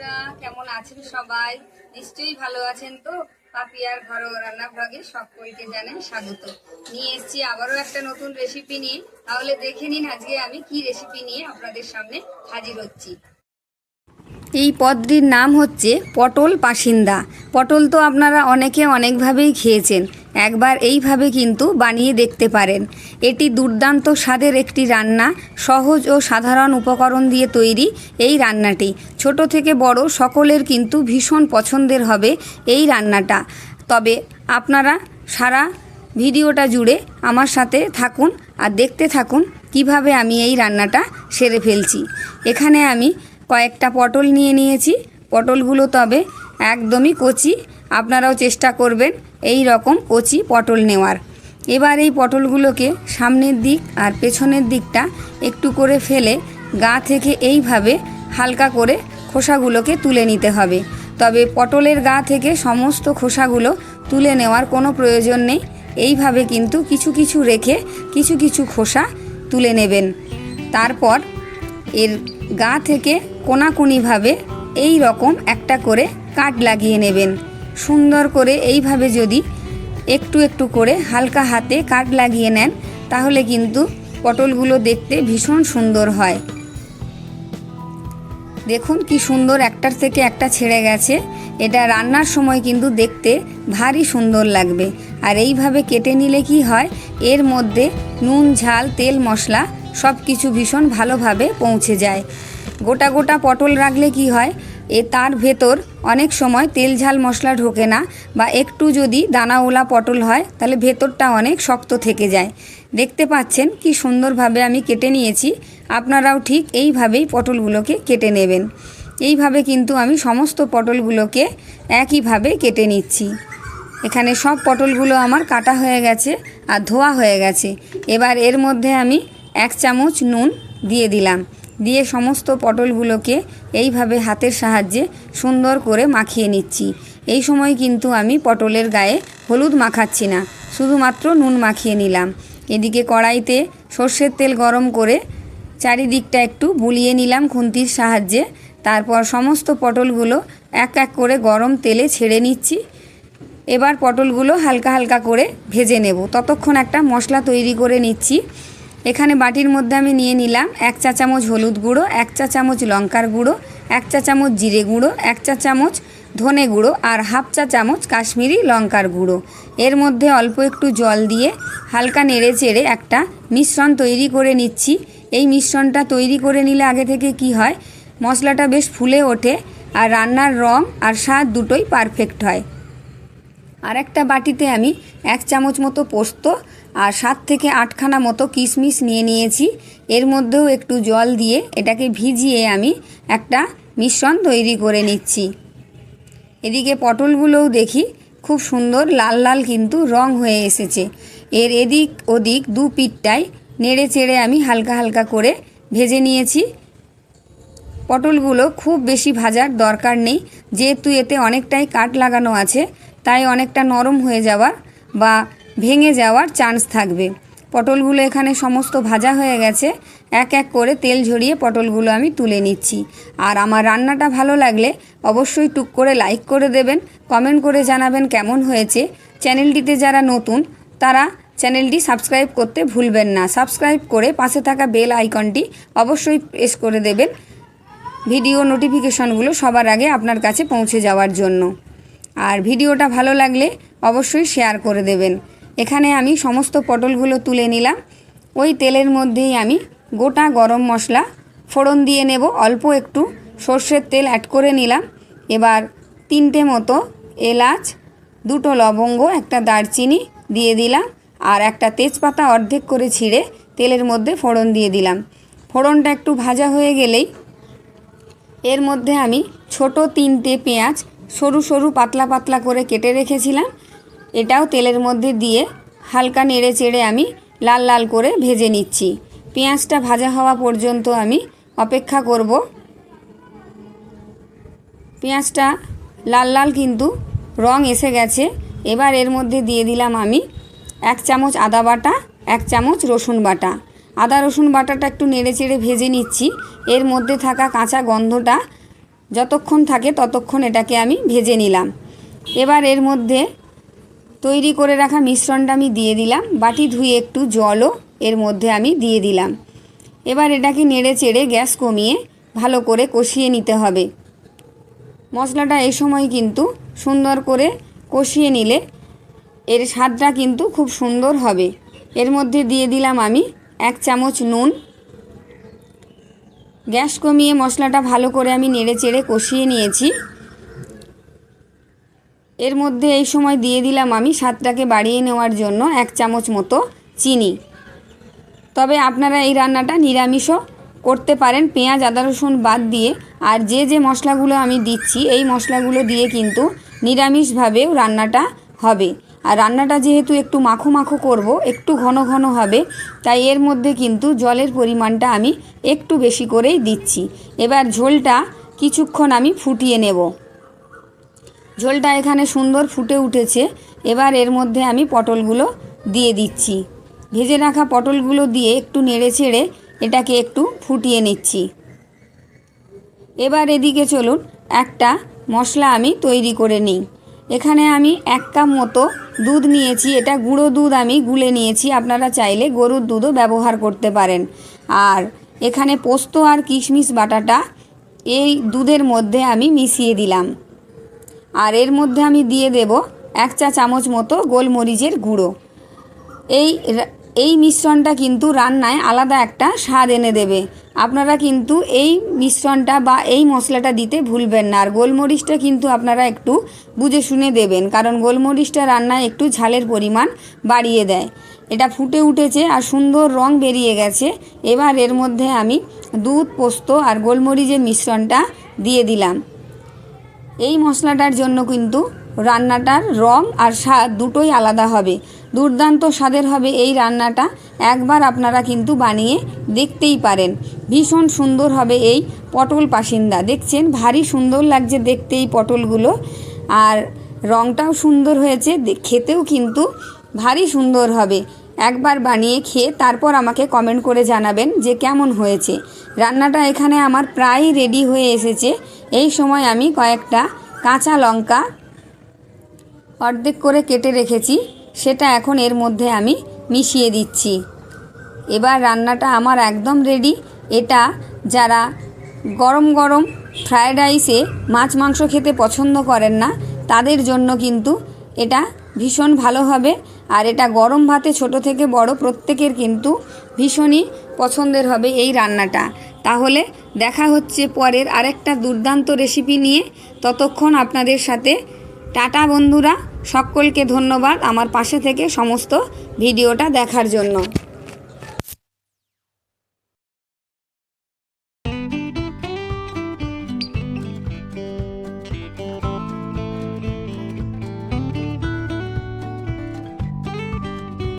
বন্ধুরা, কেমন আছেন সবাই? নিশ্চয়ই ভালো আছেন তো? পাপিয়ার ঘরোয়া রান্না ভাগে সকলকে জানেন স্বাগত। নিয়ে এসেছি আবারও একটা নতুন রেসিপি নিয়ে। তাহলে দেখে নিন আজকে আমি কি রেসিপি নিয়ে আপনাদের সামনে হাজির হচ্ছি। এই পদটির নাম হচ্ছে পটল পাসিন্দা। পটল তো আপনারা অনেকে অনেকভাবেই খেয়েছেন। একবার এইভাবে কিন্তু বানিয়ে দেখতে পারেন। এটি দুর্দান্ত স্বাদের একটি রান্না, সহজ ও সাধারণ উপকরণ দিয়ে তৈরি এই রান্নাটি। ছোট থেকে বড় সকলের কিন্তু ভীষণ পছন্দের হবে এই রান্নাটা। তবে আপনারা সারা ভিডিওটা জুড়ে আমার সাথে থাকুন আর দেখতে থাকুন কীভাবে আমি এই রান্নাটা সেরে ফেলছি। এখানে আমি কয়েকটা পটল নিয়ে নিয়েছি। পটলগুলো তবে একদমই কচি। আপনারাও চেষ্টা করবেন এই রকম কচি পটল নেওয়ার। এবার এই পটলগুলোকে সামনের দিক আর পেছনের দিকটা একটু করে ফেলে গা থেকে এইভাবে হালকা করে খোসাগুলোকে তুলে নিতে হবে। তবে পটলের গা থেকে সমস্ত খোসাগুলো তুলে নেওয়ার কোনো প্রয়োজন নেই। এইভাবে কিন্তু কিছু কিছু রেখে কিছু কিছু খোসা তুলে নেবেন। তারপর এর গা থেকে কোনাকুনিভাবে এই রকম একটা করে কাট লাগিয়ে নেবেন। সুন্দর করে এইভাবে যদি একটু একটু করে হালকা হাতে কাট লাগিয়ে নেন, তাহলে কিন্তু পটলগুলো দেখতে ভীষণ সুন্দর হয়। দেখুন কি সুন্দর একটার থেকে একটা ছেড়ে গেছে। এটা রান্নার সময় কিন্তু দেখতে ভারী সুন্দর লাগবে। আর এইভাবে কেটে নিলে কি হয়, এর মধ্যে নুন, ঝাল, তেল, মশলা সব কিছু ভীষণ ভালোভাবে পৌঁছে যায়। গোটা গোটা পটল রাখলে কি হয় এ তার ভেতর অনেক সময় তেল ঝাল মশলা ঢোকে না বা একটু যদি দানাওলা পটল হয়, তাহলে ভেতরটা অনেক শক্ত থেকে যায়। দেখতে পাচ্ছেন কি সুন্দরভাবে আমি কেটে নিয়েছি। আপনারাও ঠিক এইভাবেই পটলগুলোকে কেটে নেবেন। এইভাবে কিন্তু আমি সমস্ত পটলগুলোকে একইভাবে কেটে নিচ্ছি। এখানে সব পটলগুলো আমার কাটা হয়ে গেছে আর ধোয়া হয়ে গেছে। এবার এর মধ্যে আমি এক চামচ নুন দিয়ে দিলাম। দিয়ে সমস্ত পটলগুলোকে এইভাবে হাতের সাহায্যে সুন্দর করে মাখিয়ে নিচ্ছি। এই সময় কিন্তু আমি পটলের গায়ে হলুদ মাখাচ্ছি না, শুধুমাত্র নুন মাখিয়ে নিলাম। এদিকে কড়াইতে সর্ষের তেল গরম করে চারিদিকটা একটু বুলিয়ে নিলাম খুন্তির সাহায্যে। তারপর সমস্ত পটলগুলো এক এক করে গরম তেলে ছেড়ে নিচ্ছি। এবার পটলগুলো হালকা হালকা করে ভেজে নেব। ততক্ষণ একটা মশলা তৈরি করে নিচ্ছি। এখানে বাটির মধ্যে আমি নিয়ে নিলাম এক চা চামচ হলুদ গুঁড়ো, এক চা চামচ লঙ্কার গুঁড়ো, এক চা চামচ জিরে গুঁড়ো, এক চা চামচ ধনে গুঁড়ো আর হাফ চা চামচ কাশ্মীরি লঙ্কার গুঁড়ো। এর মধ্যে অল্প একটু জল দিয়ে হালকা নেড়ে চেড়ে একটা মিশ্রণ তৈরি করে নিচ্ছি। এই মিশ্রণটা তৈরি করে নিলে আগে থেকে কি হয়? মশলাটা বেশ ফুলে ওঠে আর রান্নার রং আর স্বাদ দুটোই পারফেক্ট হয়। আর একটা বাটিতে আমি এক চামচ মতো পোস্ত আর সাত থেকে আটখানা মতো কিশমিশ নিয়ে নিয়েছি। এর মধ্যেও একটু জল দিয়ে এটাকে ভিজিয়ে আমি একটা মিশ্রণ তৈরি করে নিচ্ছি। এদিকে পটলগুলোও দেখি, খুব সুন্দর লাল লাল কিন্তু রং হয়ে এসেছে। এর এদিক ওদিক দু পিঠটাই নেড়ে চেড়ে আমি হালকা হালকা করে ভেজে নিয়েছি। পটলগুলো খুব বেশি ভাজার দরকার নেই, যেহেতু এতে অনেকটাই কাট লাগানো আছে, তাই অনেকটা নরম হয়ে যাওয়ার বা ভেঙে যাওয়ার চান্স থাকবে। পটলগুলো এখানে সমস্ত ভাজা হয়ে গেছে। এক এক করে তেল ঝরিয়ে পটলগুলো আমি তুলে নিচ্ছি। আর আমার রান্নাটা ভালো লাগলে অবশ্যই টুক করে লাইক করে দেবেন, কমেন্ট করে জানাবেন কেমন হয়েছে। চ্যানেলটিতে যারা নতুন, তারা চ্যানেলটি সাবস্ক্রাইব করতে ভুলবেন না। সাবস্ক্রাইব করে পাশে থাকা বেল আইকনটি অবশ্যই প্রেস করে দেবেন ভিডিও নোটিফিকেশনগুলো সবার আগে আপনার কাছে পৌঁছে যাওয়ার জন্য। আর ভিডিওটা ভালো লাগলে অবশ্যই শেয়ার করে দেবেন। এখানে আমি সমস্ত পটলগুলো তুলে নিলাম। ওই তেলের মধ্যেই আমি গোটা গরম মশলা ফোড়ন দিয়ে নেব। অল্প একটু সর্ষের তেল অ্যাড করে নিলাম। এবার তিনটে মতো এলাচ, দুটো লবঙ্গ, একটা দারচিনি দিয়ে দিলাম। আর একটা তেজপাতা অর্ধেক করে ছিঁড়ে তেলের মধ্যে ফোড়ন দিয়ে দিলাম। ফোড়নটা একটু ভাজা হয়ে গেলেই এর মধ্যে আমি ছোট তিনটে পেঁয়াজ সরু সরু পাতলা পাতলা করে কেটে রেখেছিলাম। এটাও তেলের মধ্যে দিয়ে হালকা নেড়ে চেড়ে আমি লাল লাল করে ভেজে নিচ্ছি। পেঁয়াজটা ভাজা হওয়া পর্যন্ত আমি অপেক্ষা করব। পেঁয়াজটা লাল লাল কিন্তু রং এসে গেছে। এবার এর মধ্যে দিয়ে দিলাম আমি এক চামচ আদা বাটা, এক চামচ রসুন বাটা। আদা রসুন বাটাটা একটু নেড়ে চেড়ে ভেজে নিচ্ছি। এর মধ্যে থাকা কাঁচা গন্ধটা যতক্ষণ থাকে ততক্ষণ এটাকে আমি ভেজে নিলাম। এবার এর মধ্যে তৈরি করে রাখা মিশ্রণটা আমি দিয়ে দিলাম। বাটি ধুয়ে একটু জলও এর মধ্যে আমি দিয়ে দিলাম। এবার এটাকে নেড়ে চেড়ে গ্যাস কমিয়ে ভালো করে কষিয়ে নিতে হবে। মশলাটা এই সময় কিন্তু সুন্দর করে কষিয়ে নিলে এর স্বাদটা কিন্তু খুব সুন্দর হবে। এর মধ্যে দিয়ে দিলাম আমি এক চামচ নুন। গ্যাস কমিয়ে মশলাটা ভালো করে আমি নেড়ে চেড়ে কষিয়ে নিয়েছি। এর মধ্যে এই সময় দিয়ে দিলাম আমি স্বাদটাকে বাড়িয়ে নেওয়ার জন্য এক চামচ মতো চিনি। তবে আপনারা এই রান্নাটা নিরামিষও করতে পারেন। পেঁয়াজ, আদা, রসুন বাদ দিয়ে আর যে যে মশলাগুলো আমি দিচ্ছি, এই মশলাগুলো দিয়ে কিন্তু নিরামিষভাবেও রান্নাটা হবে। আর রান্নাটা যেহেতু একটু মাখো মাখো করব, একটু ঘন ঘন হবে, তাই এর মধ্যে কিন্তু জলের পরিমাণটা আমি একটু বেশি করেই দিচ্ছি। এবার ঝোলটা কিছুক্ষণ আমি ফুটিয়ে নেব। ঝোলটা এখানে সুন্দর ফুটে উঠেছে। এবার এর মধ্যে আমি পটলগুলো দিয়ে দিচ্ছি। ভেজে রাখা পটলগুলো দিয়ে একটু নেড়ে ছেড়ে এটাকে একটু ফুটিয়ে নিচ্ছি। এবার এদিকে চলুন, একটা মশলা আমি তৈরি করে নিই। এখানে আমি এক কাপ মতো দুধ নিয়েছি, এটা গুঁড়ো দুধ আমি গুলে নিয়েছি, আপনারা চাইলে গরুর দুধও ব্যবহার করতে পারেন। আর এখানে পোস্ত আর কিশমিশ বাটাটা এই দুধের মধ্যে আমি মিশিয়ে দিলাম। আর এর মধ্যে আমি দিয়ে দেব এক চা চামচ মতো গোলমরিচের গুঁড়ো। এই এই মিশ্রণটা কিন্তু রান্নায় আলাদা একটা স্বাদ এনে দেবে। আপনারা কিন্তু এই মিশ্রণটা বা এই মশলাটা দিতে ভুলবেন না। আর গোলমরিচটা কিন্তু আপনারা একটু বুঝে শুনে দেবেন, কারণ গোলমরিচটা রান্নায় একটু ঝালের পরিমাণ বাড়িয়ে দেয়। এটা ফুটে উঠেছে আর সুন্দর রং বেরিয়ে গেছে। এবার এর মধ্যে আমি দুধ, পোস্ত আর গোলমরিচের মিশ্রণটা দিয়ে দিলাম। এই মশলাটার জন্য কিন্তু রান্নাটার রং আর স্বাদ দুটোই আলাদা হবে। দুর্দান্ত স্বাদের হবে এই রান্নাটা। একবার আপনারা কিন্তু বানিয়ে দেখতেই পারেন। ভীষণ সুন্দর হবে এই পটল পাসিন্দা। দেখছেন? ভারী সুন্দর লাগছে দেখতে এই পটলগুলো। আর রংটাও সুন্দর হয়েছে। খেতেও কিন্তু ভারী সুন্দর হবে। একবার বানিয়ে খেয়ে তারপর আমাকে কমেন্ট করে জানাবেন যে কেমন হয়েছে। রান্নাটা এখানে আমার প্রায় রেডি হয়ে এসেছে। এই সময় আমি কয়েকটা কাঁচা লঙ্কা অর্ধেক করে কেটে রেখেছি। সেটা এখন এর মধ্যে আমি মিশিয়ে দিচ্ছি। এবার রান্নাটা আমার একদম রেডি এটা যারা গরম গরম ফ্রায়েড রাইসে মাছ মাংস খেতে পছন্দ করেন না, তাদের জন্য কিন্তু এটা ভীষণ ভালো হবে। আর এটা গরম ভাতে ছোট থেকে বড় প্রত্যেকের কিন্তু ভীষণই পছন্দের হবে এই রান্নাটা। তাহলে দেখা হচ্ছে পরের আরেকটা দুর্দান্ত রেসিপি নিয়ে। ততক্ষণ আপনাদের সাথে। টাটা বন্ধুরা, সকলকে ধন্যবাদ আমার পাশে থেকে সমস্ত ভিডিওটা দেখার জন্য।